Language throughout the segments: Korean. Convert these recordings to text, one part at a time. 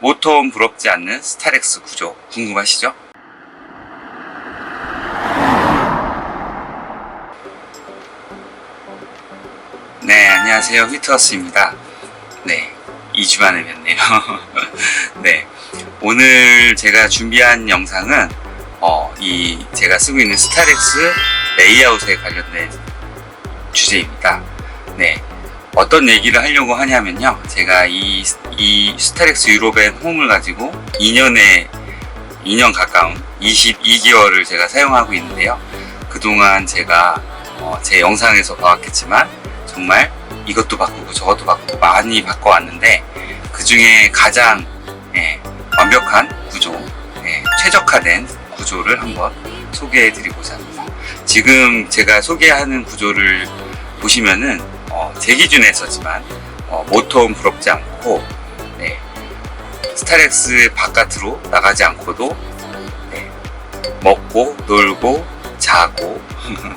모터홈 부럽지 않는 스타렉스 구조 궁금하시죠? 네, 안녕하세요. 휘트워스입니다. 네, 2주 만에 뵙네요. 네, 오늘 제가 준비한 영상은 어, 이 제가 쓰고 있는 스타렉스 레이아웃에 관련된 주제입니다. 네, 어떤 얘기를 하려고 하냐면요. 제가 이, 이 스타렉스 유로벤 홈을 가지고 2년에 2년 가까운 22개월을 제가 사용하고 있는데요. 그동안 제가 어, 제 영상에서 봐왔겠지만 정말 이것도 바꾸고 저것도 바꾸고 많이 바꿔왔는데 그 중에 가장 예, 완벽한 구조, 예, 최적화된 구조를 한번 소개해드리고자 합니다. 지금 제가 소개하는 구조를 보시면은 어, 제 기준에서지만 어, 모터는 부럽지 않고 네, 스타렉스 바깥으로 나가지 않고도 네, 먹고 놀고 자고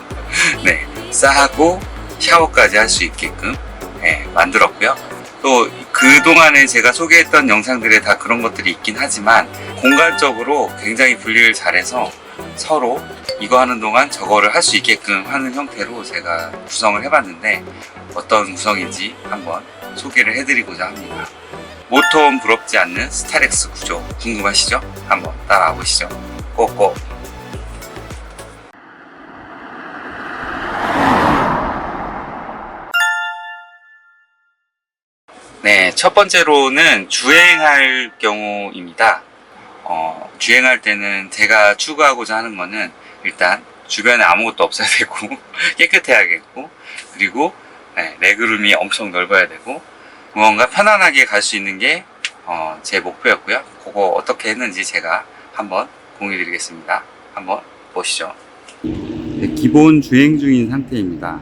네, 싸고 샤워까지 할 수 있게끔 네, 만들었고요. 또 그동안에 제가 소개했던 영상들에 다 그런 것들이 있긴 하지만 공간적으로 굉장히 분리를 잘해서 서로 이거 하는 동안 저거를 할 수 있게끔 하는 형태로 제가 구성을 해봤는데 어떤 구성인지 한번 소개를 해드리고자 합니다. 모터홈 부럽지 않는 스타렉스 구조 궁금하시죠? 한번 따라와 보시죠. 꼭꼭. 네, 첫 번째로는 주행할 경우입니다. 어, 주행할 때는 제가 추구하고자 하는 거는 일단 주변에 아무것도 없어야 되고 깨끗해야겠고 그리고 네, 레그룸이 엄청 넓어야 되고 무언가 편안하게 갈 수 있는 게 어, 제 목표였고요. 그거 어떻게 했는지 제가 한번 공유 드리겠습니다. 한번 보시죠. 네, 기본 주행 중인 상태입니다.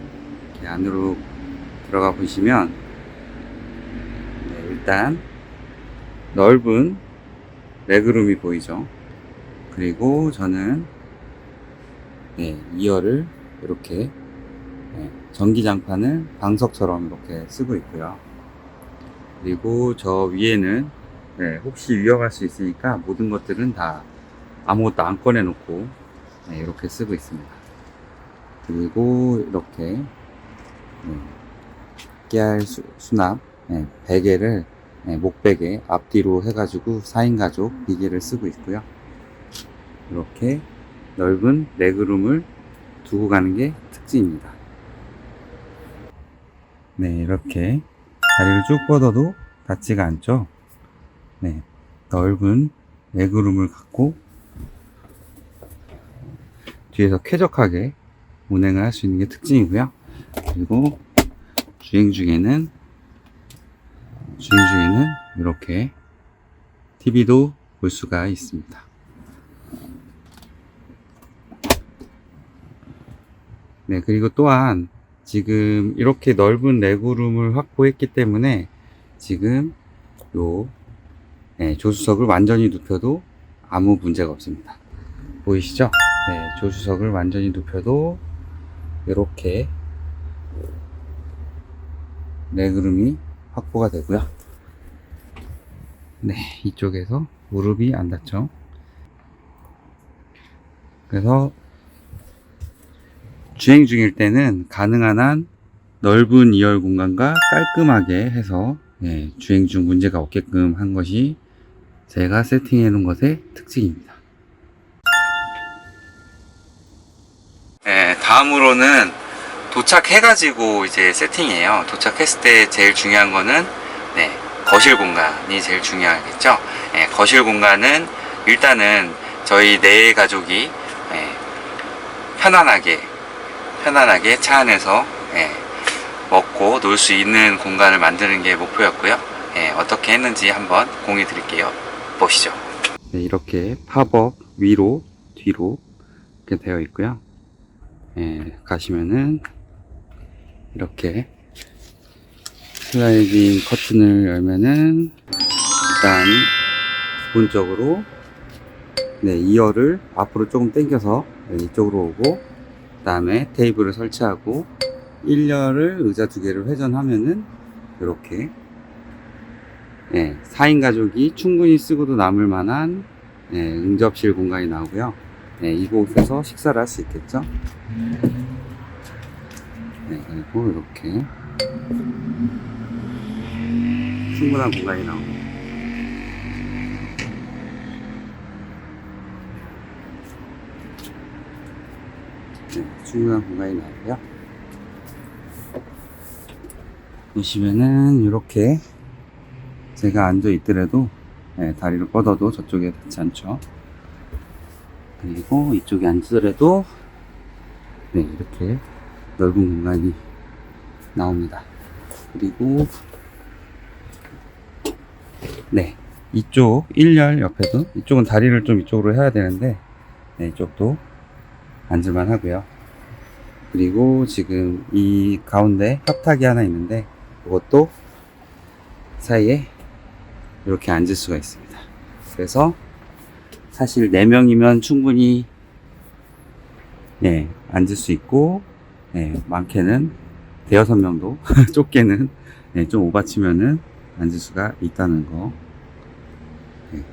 이렇게 안으로 들어가 보시면 네, 일단 넓은 레그룸이 보이죠. 그리고 저는 네, 2열을 이렇게 네, 전기장판을 방석처럼 이렇게 쓰고 있고요. 그리고 저 위에는 네, 혹시 위험할 수 있으니까 모든 것들은 다 아무것도 안 꺼내 놓고 네, 이렇게 쓰고 있습니다. 그리고 이렇게 네, 깨알 수, 수납 네, 베개를 네, 목베개 앞뒤로 해가지고 4인 가족 비계를 쓰고 있고요. 이렇게 넓은 레그룸을 두고 가는 게 특징입니다. 네, 이렇게 다리를 쭉 뻗어도 닿지가 않죠. 네, 넓은 레그룸을 갖고 뒤에서 쾌적하게 운행을 할 수 있는 게 특징이고요. 그리고 주행 중에는 주행 중에는 이렇게 TV도 볼 수가 있습니다. 네, 그리고 또한 지금 이렇게 넓은 레그룸을 확보했기 때문에 지금 요 네, 조수석을 완전히 눕혀도 아무 문제가 없습니다. 보이시죠? 네, 조수석을 완전히 눕혀도 이렇게 레그룸이 확보가 되고요. 네, 이쪽에서 무릎이 안 닿죠. 그래서 주행 중일 때는 가능한 한 넓은 2열 공간과 깔끔하게 해서 예, 주행 중 문제가 없게끔 한 것이 제가 세팅해 놓은 것의 특징입니다. 네, 다음으로는 도착해가지고 이제 세팅이에요. 도착했을 때 제일 중요한 거는 네, 거실 공간이 제일 중요하겠죠. 네, 거실 공간은 일단은 저희 네 가족이 네, 편안하게 편안하게 차 안에서 예, 먹고 놀 수 있는 공간을 만드는 게 목표였고요. 예, 어떻게 했는지 한번 공유 드릴게요. 보시죠. 네, 이렇게 팝업 위로 뒤로 이렇게 되어 있고요. 예, 가시면은 이렇게 슬라이딩 커튼을 열면은 일단 기본적으로 네, 2열을 앞으로 조금 당겨서 네, 이쪽으로 오고 그 다음에 테이블을 설치하고 1열을 의자 두 개를 회전하면은 이렇게 예, 4인 가족이 충분히 쓰고도 남을 만한 예, 응접실 공간이 나오고요. 예, 이곳에서 식사를 할 수 있겠죠. 네, 그리고 이렇게 충분한 공간이 나옵니다. 네, 충분한 공간이 나오고요. 보시면은 이렇게 제가 앉아 있더라도 네, 다리를 뻗어도 저쪽에 닿지 않죠. 그리고 이쪽에 앉더라도 네, 이렇게 넓은 공간이 나옵니다. 그리고 네 이쪽 1열 옆에도 이쪽은 다리를 좀 이쪽으로 해야 되는데 네, 이쪽도 앉을만 하고요. 그리고 지금 이 가운데 협탁이 하나 있는데 이것도 사이에 이렇게 앉을 수가 있습니다. 그래서 사실 4명이면 충분히 네, 앉을 수 있고 네, 많게는 대여섯 명도 좁게는 네, 좀 오바치면은 앉을 수가 있다는 거. 네.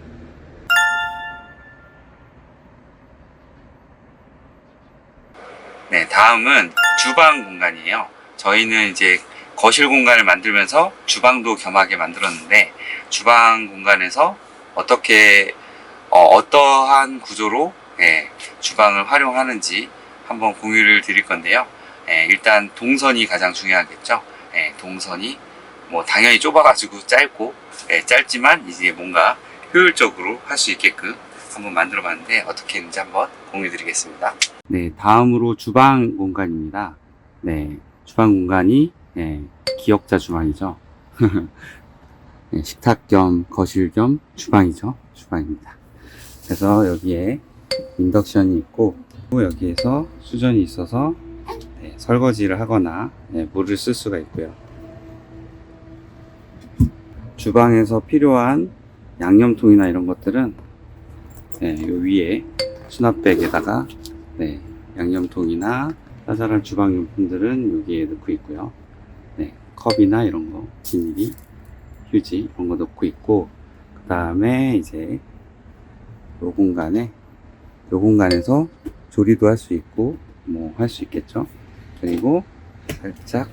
네, 다음은 주방 공간이에요. 저희는 이제 거실 공간을 만들면서 주방도 겸하게 만들었는데 주방 공간에서 어떻게 어, 떠한 구조로 예, 주방을 활용하는지 한번 공유를 드릴 건데요. 예, 일단 동선이 가장 중요하겠죠. 예, 동선이 뭐 당연히 좁아가지고 짧고 예, 짧지만 이제 뭔가 효율적으로 할 수 있게끔 한번 만들어 봤는데 어떻게 했는지 한번 공유 드리겠습니다. 네, 다음으로 주방 공간입니다. 네, 주방 공간이 예, 기역자 주방이죠. 네, 식탁 겸 거실 겸 주방이죠. 주방입니다. 그래서 여기에 인덕션이 있고 또 여기에서 수전이 있어서 네, 설거지를 하거나 네, 물을 쓸 수가 있고요. 주방에서 필요한 양념통이나 이런 것들은 네, 요 위에 수납백에다가 네, 양념통이나 짜잘한 주방용품들은 여기에 넣고 있고요. 네, 컵이나 이런 거, 비닐이, 휴지 이런 거 넣고 있고 그 다음에 이제 요 공간에 요 공간에서 조리도 할 수 있고 뭐 할 수 있겠죠. 그리고 살짝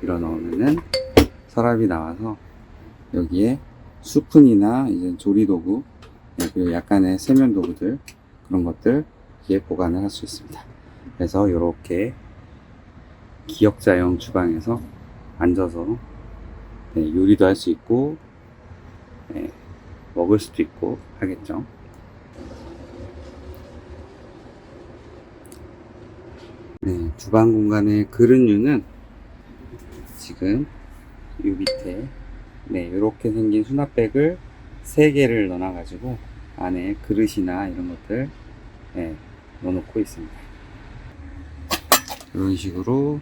밀어 넣으면은 서랍이 나와서 여기에 수푼이나 이제 조리 도구 네, 그리고 약간의 세면 도구들 그런 것들 여기에 보관을 할 수 있습니다. 그래서 이렇게 기역자형 주방에서 앉아서 네, 요리도 할 수 있고 네, 먹을 수도 있고 하겠죠. 네, 주방 공간의 그릇류는 지금 이 밑에 네, 이렇게 생긴 수납백을 3개를 넣어놔가지고 안에 그릇이나 이런 것들 네, 넣어놓고 있습니다. 이런 식으로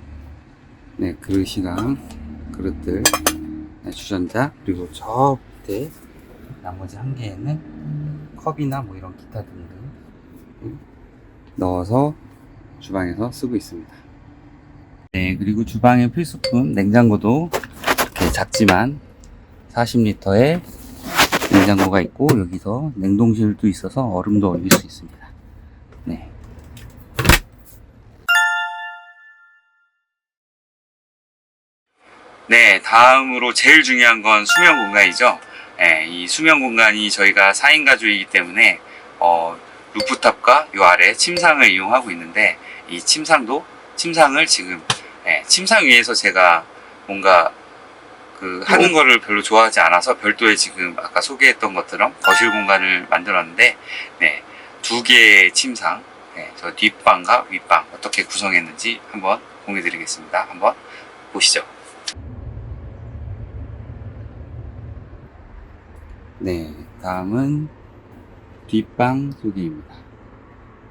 네, 그릇이랑 그릇들 네, 주전자 그리고 저 밑에 나머지 한 개에는 컵이나 뭐 이런 기타 등등 넣어서 주방에서 쓰고 있습니다. 네, 그리고 주방의 필수품 냉장고도 이렇게 작지만 40리터의 냉장고가 있고 여기서 냉동실도 있어서 얼음도 얼릴 수 있습니다. 네. 네, 다음으로 제일 중요한 건 수면 공간이죠. 네, 이 수면 공간이 저희가 4인 가족이기 때문에 어, 루프탑과 요 아래 침상을 이용하고 있는데 이 침상도 침상을 지금 예, 침상 위에서 제가 뭔가 그 하는 거를 별로 좋아하지 않아서 별도의 지금 아까 소개했던 것처럼 거실 공간을 만들었는데 네, 두 개의 침상 네, 저 뒷방과 윗방 어떻게 구성했는지 한번 공유 드리겠습니다. 한번 보시죠. 네, 다음은 뒷방 소개입니다.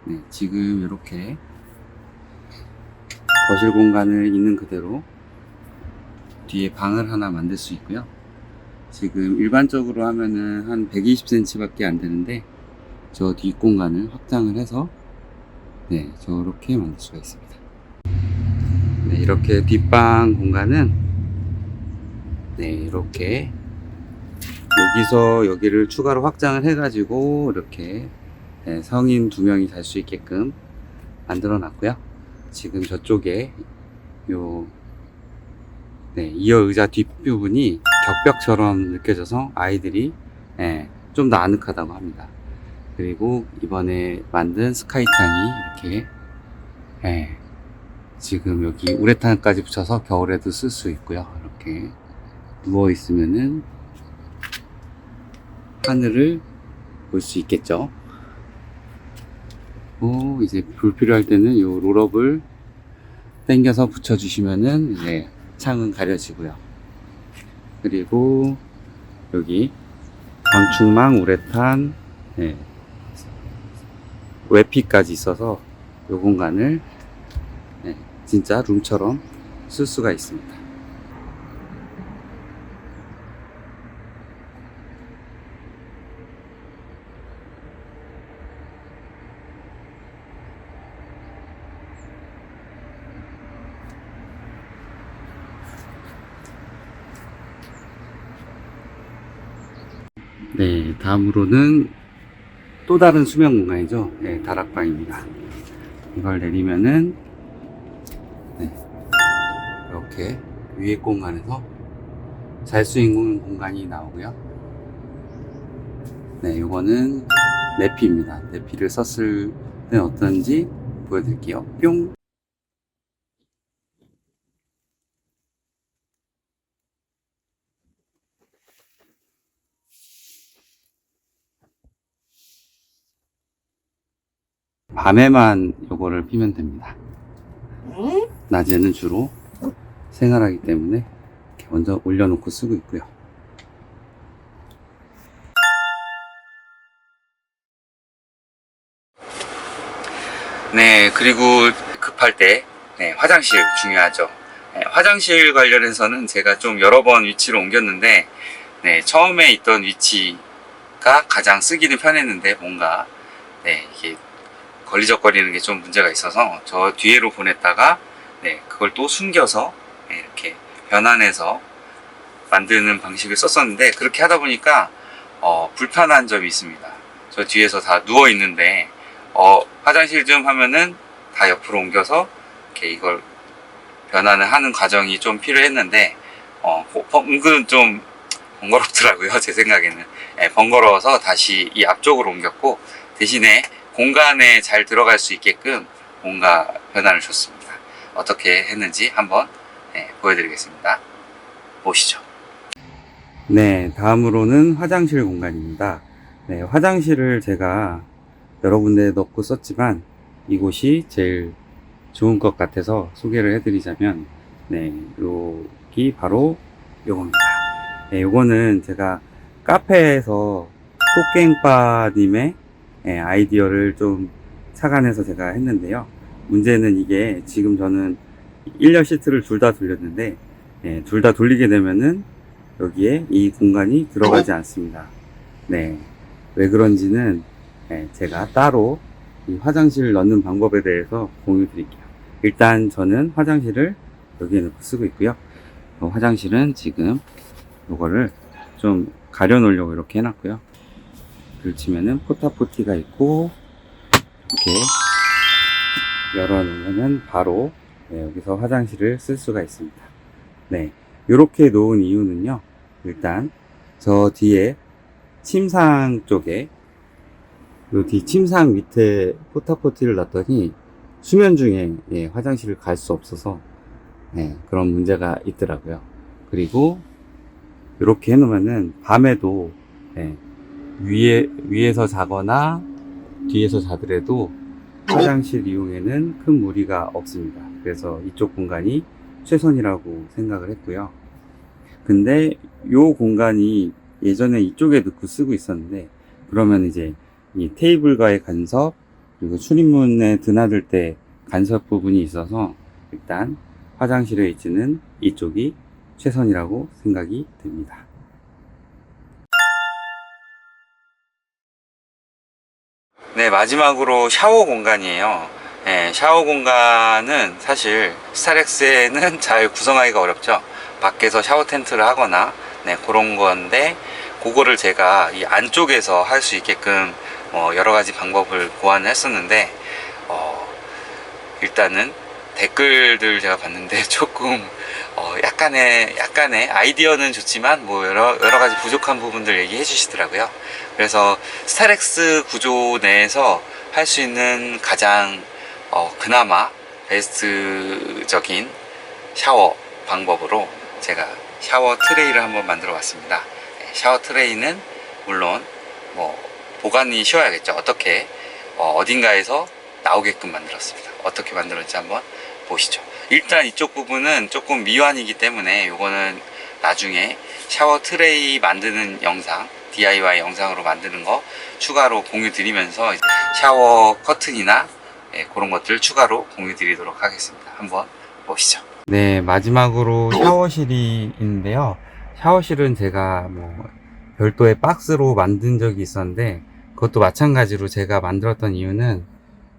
네, 지금 이렇게 거실 공간을 있는 그대로 뒤에 방을 하나 만들 수 있고요. 지금 일반적으로 하면은 한 120cm 밖에 안 되는데 저 뒷공간을 확장을 해서 네, 저렇게 만들 수가 있습니다. 네, 이렇게 뒷방 공간은 네, 이렇게 여기서 여기를 추가로 확장을 해가지고 이렇게 네, 성인 두 명이 잘 수 있게끔 만들어 놨고요. 지금 저쪽에 요 네, 이어 의자 뒷부분이 격벽처럼 느껴져서 아이들이 예, 좀더 아늑하다고 합니다. 그리고 이번에 만든 스카이창이 이렇게 예, 지금 여기 우레탄까지 붙여서 겨울에도 쓸 수 있고요. 이렇게 누워 있으면은 하늘을 볼 수 있겠죠. 오, 이제 불필요할 때는 요 롤업을 당겨서 붙여주시면은 이제 창은 가려지고요. 그리고 여기 방충망, 우레탄, 네, 외피까지 있어서 요 공간을 네, 진짜 룸처럼 쓸 수가 있습니다. 네, 다음으로는 또 다른 수면 공간이죠. 네, 다락방입니다. 이걸 내리면은 네, 이렇게 위에 공간에서 잘 수 있는 공간이 나오고요. 네, 이거는 내피입니다. 내피를 썼을 때 어떤지 보여드릴게요. 뿅! 밤에만 요거를 피면 됩니다. 낮에는 주로 생활하기 때문에 이렇게 먼저 올려놓고 쓰고 있고요. 네, 그리고 급할 때 네, 화장실 중요하죠. 네, 화장실 관련해서는 제가 좀 여러 번 위치를 옮겼는데 네, 처음에 있던 위치가 가장 쓰기는 편했는데 뭔가 네, 이게 걸리적거리는 게 좀 문제가 있어서 저 뒤에로 보냈다가 네, 그걸 또 숨겨서 네, 이렇게 변환해서 만드는 방식을 썼었는데 그렇게 하다 보니까 어, 불편한 점이 있습니다. 저 뒤에서 다 누워 있는데 어, 화장실 좀 하면은 다 옆으로 옮겨서 이렇게 이걸 변환을 하는 과정이 좀 필요했는데 어, 버- 은근 좀 번거롭더라고요 제 생각에는 예, 번거로워서 다시 이 앞쪽으로 옮겼고 대신에 공간에 잘 들어갈 수 있게끔 뭔가 변화를 줬습니다. 어떻게 했는지 한번 네, 보여드리겠습니다. 보시죠. 네, 다음으로는 화장실 공간입니다. 네, 화장실을 제가 여러 군데 넣고 썼지만 이곳이 제일 좋은 것 같아서 소개를 해드리자면 네, 여기 바로 요겁니다. 네, 요거는 제가 카페에서 토깽빠님의 예, 아이디어를 좀 착안해서 제가 했는데요. 문제는 이게 지금 저는 1열 시트를 둘 다 돌렸는데 예, 둘다 돌리게 되면은 여기에 이 공간이 들어가지 않습니다. 네. 왜 그런지는 예, 제가 따로 이 화장실 넣는 방법에 대해서 공유 드릴게요. 일단 저는 화장실을 여기에 넣고 쓰고 있고요. 어, 화장실은 지금 이거를 좀 가려 놓으려고 이렇게 해놨고요. 글 치면은 포타포티가 있고 이렇게 열어놓으면은 바로 네, 여기서 화장실을 쓸 수가 있습니다. 네, 이렇게 놓은 이유는요. 일단 저 뒤에 침상 쪽에 요 뒤 침상 밑에 포타포티를 놨더니 수면 중에 예, 화장실을 갈 수 없어서 예, 그런 문제가 있더라고요. 그리고 이렇게 해놓으면은 밤에도 예, 위에 위에서 자거나 뒤에서 자더라도 화장실 이용에는 큰 무리가 없습니다. 그래서 이쪽 공간이 최선이라고 생각을 했고요. 근데 요 공간이 예전에 이쪽에 넣고 쓰고 있었는데 그러면 이제 이 테이블과의 간섭 그리고 출입문에 드나들 때 간섭 부분이 있어서 일단 화장실의 위치는 이쪽이 최선이라고 생각이 됩니다. 네, 마지막으로 샤워 공간이에요. 네, 샤워 공간은 사실 스타렉스에는 잘 구성하기가 어렵죠. 밖에서 샤워 텐트를 하거나, 네, 그런 건데, 그거를 제가 이 안쪽에서 할 수 있게끔 어, 여러 가지 방법을 고안을 했었는데 어, 일단은 댓글들 제가 봤는데 조금 어, 약간의 약간의 아이디어는 좋지만 뭐 여러 여러 가지 부족한 부분들 얘기해 주시더라고요. 그래서 스타렉스 구조 내에서 할 수 있는 가장 어, 그나마 베스트적인 샤워 방법으로 제가 샤워 트레이를 한번 만들어 봤습니다. 네, 샤워 트레이는 물론 뭐 보관이 쉬워야겠죠. 어떻게 어, 어딘가에서 나오게끔 만들었습니다. 어떻게 만들었는지 한번 보시죠. 일단 이쪽 부분은 조금 미완이기 때문에 이거는 나중에 샤워 트레이 만드는 영상, DIY 영상으로 만드는 거 추가로 공유 드리면서 샤워 커튼이나 예, 그런 것들 추가로 공유 드리도록 하겠습니다. 한번 보시죠. 네, 마지막으로 샤워실이 있는데요. 샤워실은 제가 뭐 별도의 박스로 만든 적이 있었는데 그것도 마찬가지로 제가 만들었던 이유는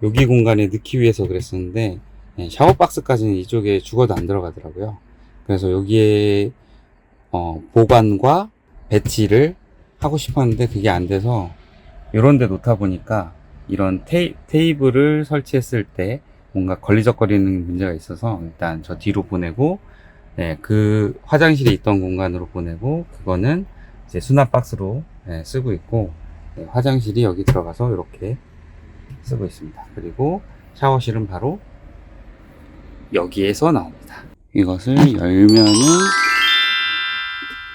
여기 공간에 넣기 위해서 그랬었는데 예, 샤워 박스까지는 이쪽에 죽어도 안 들어가더라고요. 그래서 여기에 어, 보관과 배치를 하고 싶었는데 그게 안 돼서 이런 데 놓다 보니까 이런 테이, 테이블을 설치했을 때 뭔가 걸리적거리는 문제가 있어서 일단 저 뒤로 보내고 네, 그 화장실에 있던 공간으로 보내고 그거는 이제 수납 박스로 네, 쓰고 있고 네, 화장실이 여기 들어가서 이렇게 쓰고 있습니다. 그리고 샤워실은 바로 여기에서 나옵니다. 이것을 열면은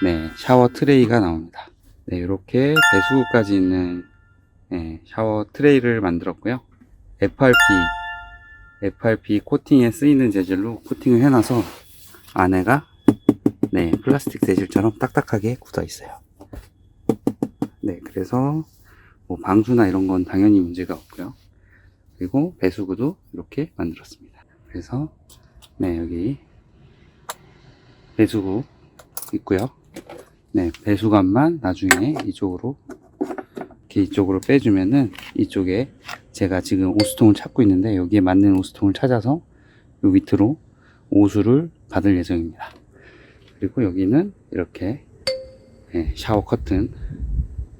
네, 샤워 트레이가 나옵니다. 네, 이렇게 배수구까지 있는 네, 샤워 트레이를 만들었고요. FRP, FRP 코팅에 쓰이는 재질로 코팅을 해놔서 안에가 네, 플라스틱 재질처럼 딱딱하게 굳어 있어요. 네, 그래서 뭐 방수나 이런 건 당연히 문제가 없고요. 그리고 배수구도 이렇게 만들었습니다. 그래서 네, 여기 배수구 있고요. 네, 배수관만 나중에 이쪽으로 이렇게 이쪽으로 빼주면은 이쪽에 제가 지금 오수통을 찾고 있는데 여기에 맞는 오수통을 찾아서 요 밑으로 오수를 받을 예정입니다. 그리고 여기는 이렇게 네, 샤워 커튼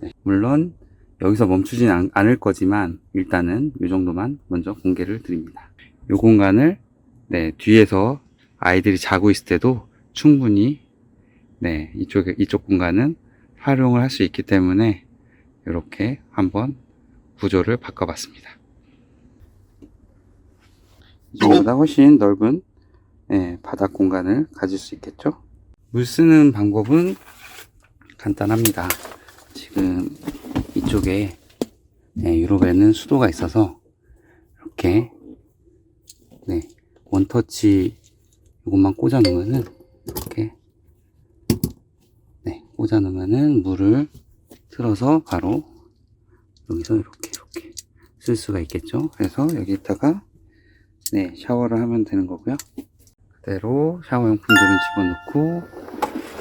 네, 물론 여기서 멈추진 않, 않을 거지만 일단은 이 정도만 먼저 공개를 드립니다. 이 공간을 네, 뒤에서 아이들이 자고 있을 때도 충분히 네, 이쪽, 이쪽 공간은 활용을 할 수 있기 때문에 이렇게 한번 구조를 바꿔봤습니다. 이거보다 훨씬 넓은 네, 바닥 공간을 가질 수 있겠죠? 물 쓰는 방법은 간단합니다. 지금 이쪽에 네, 유럽에는 수도가 있어서 이렇게 네, 원터치 이것만 꽂아 놓으면은 이렇게 네, 꽂아 놓으면은 물을 틀어서 바로 여기서 이렇게 이렇게 쓸 수가 있겠죠. 그래서 여기다가 네, 샤워를 하면 되는 거고요. 그대로 샤워용품들은 집어넣고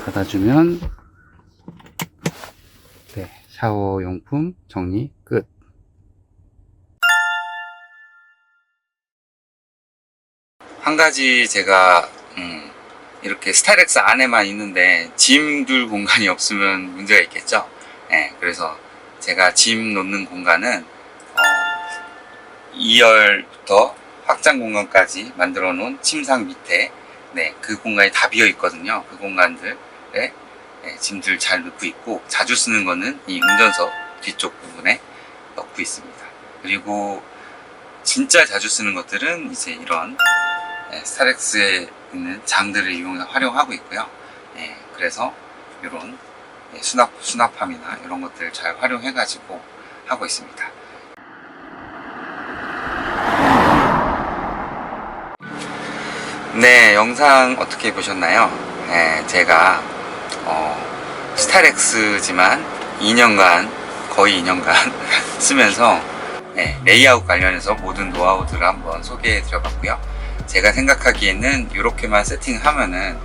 닫아주면 네, 샤워용품 정리 한 가지 제가 음, 이렇게 스타렉스 안에만 있는데 짐 둘 공간이 없으면 문제가 있겠죠. 네, 그래서 제가 짐 놓는 공간은 어, 2열부터 확장 공간까지 만들어 놓은 침상 밑에 네, 그 공간이 다 비어 있거든요. 그 공간들에 네, 짐들 잘 넣고 있고 자주 쓰는 거는 이 운전석 뒤쪽 부분에 넣고 있습니다. 그리고 진짜 자주 쓰는 것들은 이제 이런 네, 스타렉스에 있는 장들을 이용해 활용하고 있고요. 네, 그래서 이런 네, 수납 수납함이나 이런 것들을 잘 활용해가지고 하고 있습니다. 네, 영상 어떻게 보셨나요? 네, 제가 어, 스타렉스지만 2년간 거의 2년간 쓰면서 네, 레이아웃 관련해서 모든 노하우들을 한번 소개해 드려봤고요. 제가 생각하기에는 이렇게만 세팅하면은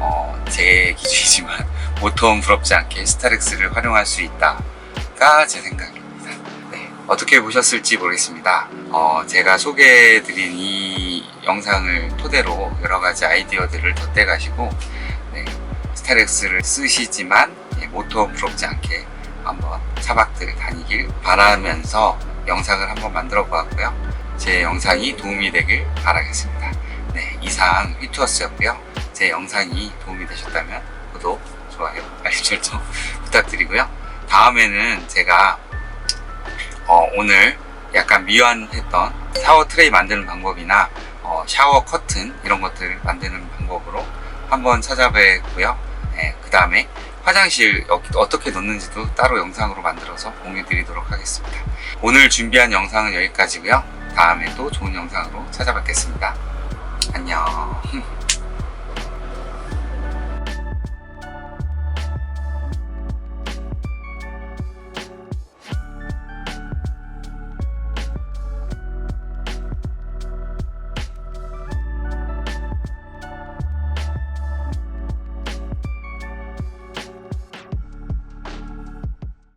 어, 제 기준이지만 보통 부럽지 않게 스타렉스를 활용할 수 있다가 제 생각입니다. 네, 어떻게 보셨을지 모르겠습니다. 어, 제가 소개해드린 이 영상을 토대로 여러 가지 아이디어들을 덧대가시고 네, 스타렉스를 쓰시지만 예, 예, 모토 부럽지 않게 한번 차박들 다니길 바라면서 영상을 한번 만들어 보았고요. 제 영상이 도움이 되길 바라겠습니다. 네, 이상 휘투어스였고요. 제 영상이 도움이 되셨다면 구독, 좋아요, 알림 설정 부탁드리고요. 다음에는 제가 어, 오늘 약간 미완했던 샤워 트레이 만드는 방법이나 어, 샤워 커튼 이런 것들 만드는 방법으로 한번 찾아뵙고요. 네, 그 다음에 화장실 어, 어떻게 넣는지도 따로 영상으로 만들어서 공유 드리도록 하겠습니다. 오늘 준비한 영상은 여기까지고요. 다음에 또 좋은 영상으로 찾아뵙겠습니다. 안녕.